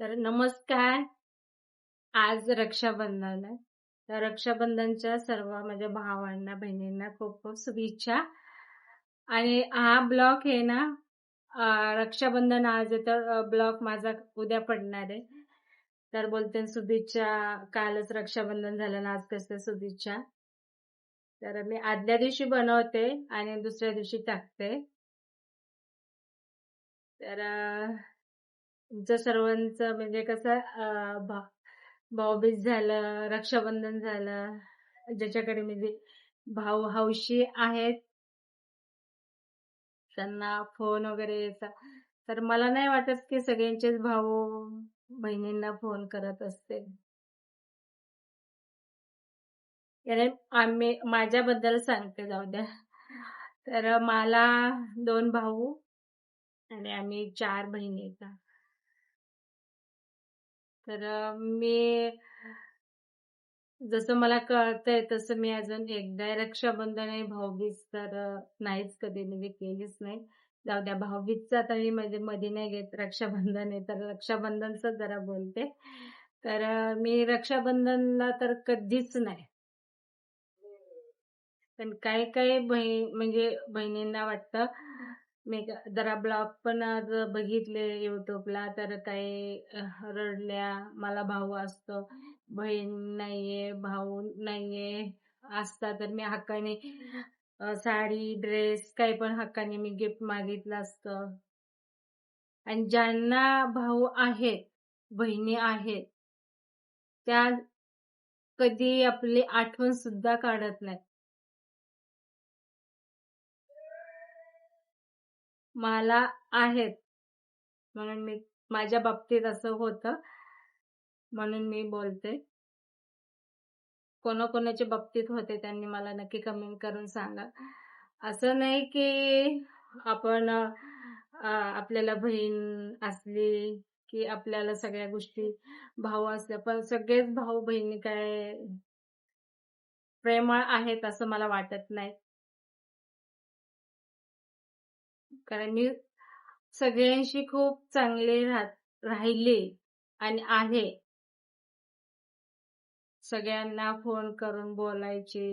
तर नमस्कार. आज रक्षाबंधन आहे. तर रक्षाबंधनच्या सर्व माझ्या भावांना बहिणींना खूप खूप शुभेच्छा. आणि हा ब्लॉग आहे ना रक्षाबंधन आज तर ब्लॉग माझा उद्या पडणार आहे. तर बोलते शुभेच्छा. कालच रक्षाबंधन झालं ना आज कसं शुभेच्छा. तर मी आदल्या दिवशी बनवते आणि दुसऱ्या दिवशी टाकते. तर तुमचं सर्वांचं म्हणजे कसं भाऊबीज झालं रक्षाबंधन झालं ज्याच्याकडे म्हणजे भाऊ हौशी आहेत. त्यांना फोन वगैरे येतात तर मला नाही वाटत की सगळ्यांचेच भाऊ बहिणींना फोन करत असते आम्ही माझ्याबद्दल सांगते जाऊ द्या. तर मला दोन भाऊ आणि आम्ही चार बहिणी का तर मी जसं मला कळतंय तसं मी अजून एकदा रक्षाबंधन आणि भाऊबीज तर नाहीच कधी म्हणजे केलीच नाही. जाऊ द्या भाऊबीजचा तर मी म्हणजे मध्ये नाही घेत रक्षाबंधन आहे तर रक्षाबंधनच जरा बोलते. तर मी रक्षाबंधनला तर कधीच नाही. पण काही काही बहीण म्हणजे बहिणींना वाटतं मी जरा ब्लॉग पण आज बघितले युट्यूबला तर काही रडल्या मला भाऊ असतो बहीण नाहीये भाऊ नाहीये असता तर मी हक्काने साडी ड्रेस काही पण हक्काने मी गिफ्ट मागितलं असतं. आणि ज्यांना भाऊ आहेत बहिणी आहेत त्या कधी आपली आठवण सुद्धा काढत नाही मला आहेत. म्हणून मी माझ्या बाबतीत असं होतं. म्हणून मी बोलते. कोणाकोणाच्या बाबतीत होते त्यांनी मला नक्की कमेंट करून सांगा. असं नाही की आपण आपल्याला बहीण असली की आपल्याला सगळ्या गोष्टी भाऊ असल्या पण सगळेच भाऊ बहिणी काय प्रेमळ आहेत असं मला वाटत नाही. कारण मी सगळ्यांशी खूप चांगले राहिले आणि आहे. सगळ्यांना फोन करून बोलायचे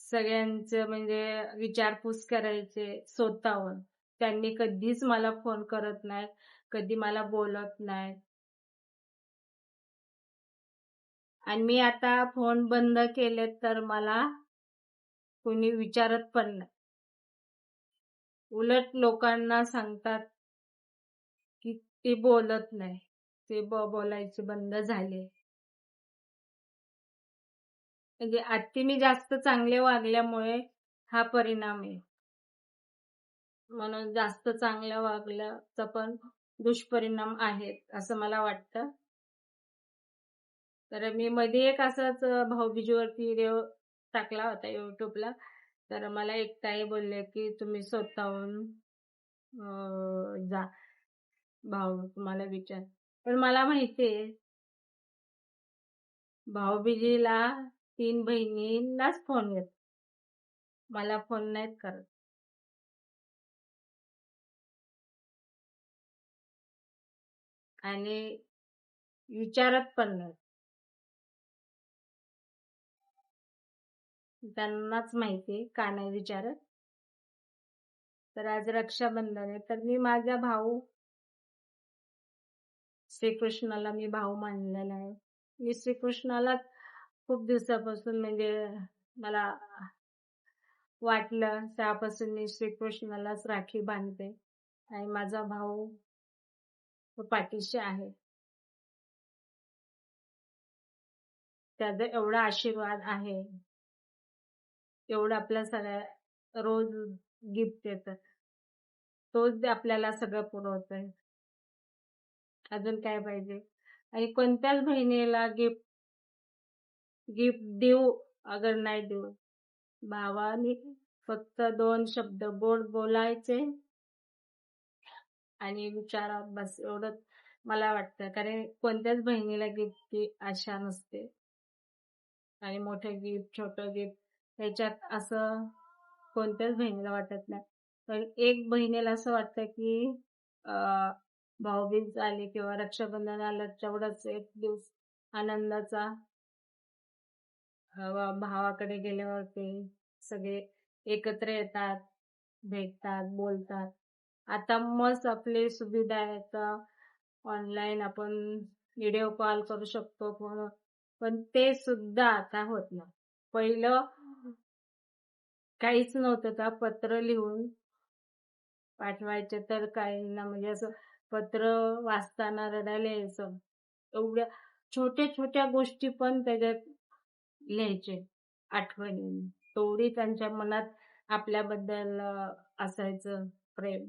सगळ्यांचं म्हणजे विचारपूस करायचे स्वतःहून. त्यांनी कधीच मला फोन करत नाही कधी मला बोलत नाही. आणि मी आता फोन बंद केले तर मला कोणी विचारत पण नाही. उलट लोकांना सांगतात की ते बोलत नाही. ते बोलायचे बंद झाले. म्हणजे आत्ती मी जास्त चांगले वागल्यामुळे हा परिणाम आहे म्हणून जास्त चांगल्या वागल्याचा पण दुष्परिणाम आहेत असं मला वाटतं. तर मी मध्ये एक असाच भाऊबीजीवरती व्हिडिओ टाकला होता युट्यूबला तर मला एकताई बोलले की तुम्ही स्वतःहून जा. भाऊ तुम्हाला विचार. पण मला माहितीये भाऊबीजीला तीन बहिणींनाच फोन येत. मला फोन नाहीत करत. आणि विचारत पण नाही त्यांनाच माहिती का नाही विचारत? तर आज रक्षाबंधन आहे तर मी माझा भाऊ श्रीकृष्णाला मी भाऊ मानलेला आहे. मी श्रीकृष्णाला खूप दिवसापासून म्हणजे मला वाटलं त्यापासून मी श्रीकृष्णालाच राखी बांधते आणि माझा भाऊ पाठीशी आहे. त्याचा एवढा आशीर्वाद आहे. एवढं आपल्या सगळ्या रोज गिफ्ट येत. तोच आपल्याला सगळं पुरवतोय. अजून काय पाहिजे? आणि कोणत्याच बहिणीला गिफ्ट गिफ्ट देऊ अगर नाही देऊ. भावाने फक्त दोन शब्द बोल बोलायचे आणि विचारा बस एवढं मला वाटतं. कारण कोणत्याच बहिणीला गिफ्टची आशा नसते. आणि मोठं गिफ्ट छोटं गिफ्ट त्याच्यात असं कोणत्याच बहिणीला वाटत नाही पण एक बहिणीला असं वाटतं की भाऊबीज आली किंवा रक्षाबंधन आलं तेवढाच एक दिवस आनंदाचा भावाकडे गेल्यावर ते सगळे एकत्र येतात, भेटतात, बोलतात. आता मस्त आपली सुविधा आहे तर ऑनलाईन आपण व्हिडिओ कॉल करू शकतो पण ते सुद्धा आता होत नाही. पहिलं काहीच नव्हतं का पत्र लिहून पाठवायचे तर काहींना म्हणजे असं पत्र वाचताना रडायला यायचं. एवढ्या छोट्या-छोट्या गोष्टी पण त्याच्यात लिहायचे आठवणी. तेवढी त्यांच्या मनात आपल्याबद्दल असायचं प्रेम.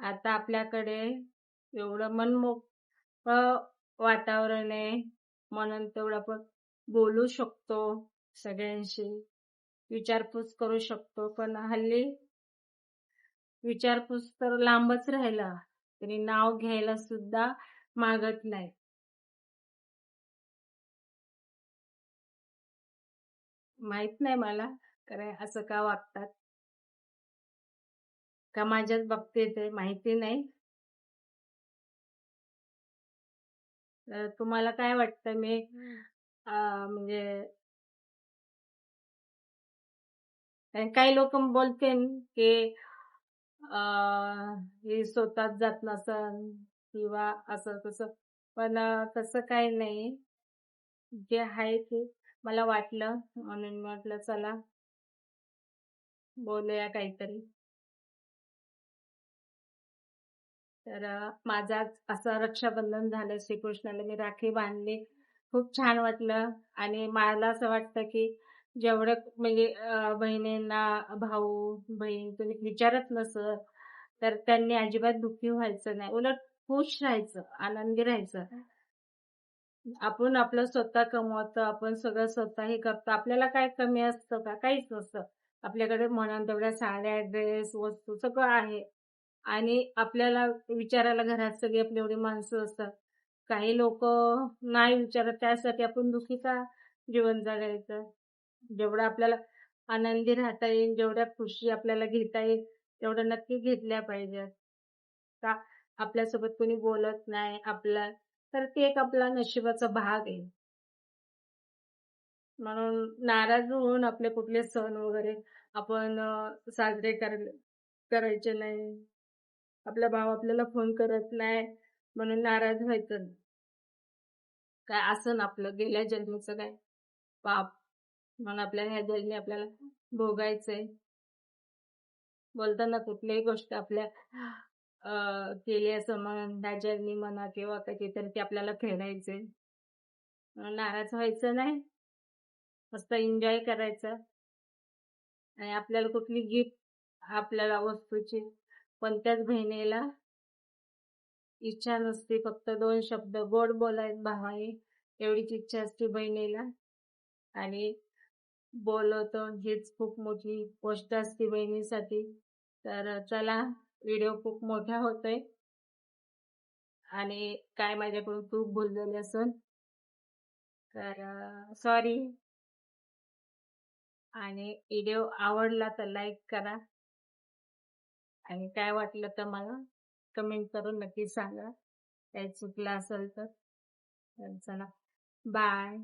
आता आपल्याकडे एवढं मनमोक वातावरण आहे म्हणून तेवढं आपण बोलू शकतो सगळ्यांशी, विचारपूस करू शकतो. पण हल्ली विचारपूस तर लांबच राहिला. कोणी नाव घ्यायला सुद्धा मागत नाही. माहीत नाही मला कारण असं का वागतात? का माझ्याच बाबतीत आहे माहिती नाही. तर तुम्हाला काय वाटतं मी अ, म्हणजे कारण काही लोक बोलतील की ही स्वतःच जात नसन किंवा असं तसं. पण तसं काही नाही. जे आहे ते मला वाटलं म्हणून म्हटलं चला बोलूया काहीतरी. तर माझा असं रक्षाबंधन झालं. श्रीकृष्णाला मी राखी बांधली. खूप छान वाटलं आणि मला असं वाटतं की जेवढं म्हणजे अ, बहिणींना भाऊ, बहीण तुम्ही विचारत नसलं, तर त्यांनी अजिबात दुःखी व्हायचं नाही. उलट खुश राहायचं, आनंदी राहायचं. आपण आपलं स्वतः कमवतो, आपण सगळं स्वतः हे करतो. आपल्याला काय कमी असतं का? काहीच नसतं. आपल्याकडे म्हणाल तेवढ्या साड्या, ड्रेस, वस्तू सगळं आहे. आणि आपल्याला विचारायला घरात सगळी आपली एवढी माणसं असतात. काही लोकं नाही विचारत त्यासाठी आपण दुःखी का जीवन जगायचं? जेवढं आपल्याला आनंदी राहता येईल, जेवढ्या खुशी आपल्याला घेता येईल, तेवढं नक्की घेतल्या पाहिजेत. का आपल्यासोबत कोणी बोलत नाही आपला तर ते एक आपला नशिबाचा भाग आहे. म्हणून नाराज होऊन आपले कुठले सण वगैरे आपण साजरे कर करायचे नाही. आपला भाव आपल्याला फोन करत नाही म्हणून नाराज व्हायचं काय काय ना आपलं गेल्या जन्मीचं काय पाप मग आपल्याला ह्या जन्मी आपल्याला भोगायचंय. बोलताना कुठलीही गोष्ट आपल्या केली असं म्हणून ह्या म्हणा किंवा कधीतरी ते आपल्याला फेडायचंय. नाराज व्हायचं नाही. मस्त एन्जॉय करायचं. आणि आपल्याला कुठली गिफ्ट आपल्याला वस्तूची पण त्याच बहिणीला इच्छा नसते. फक्त दोन शब्द गोड बोलायत भावाने एवढीच इच्छा असते बहिणीला. आणि बोलवतं हीच खूप मोठी गोष्ट असते बहिणीसाठी. तर चला व्हिडिओ खूप मोठा होतोय. आणि काय माझ्याकडून चूक भूल झाली असेल तर सॉरी. आणि व्हिडिओ आवडला तर लाईक करा. आणि काय वाटलं तर मला कमेंट करून नक्की सांगा. काही चुकलं असेल तर चला बाय.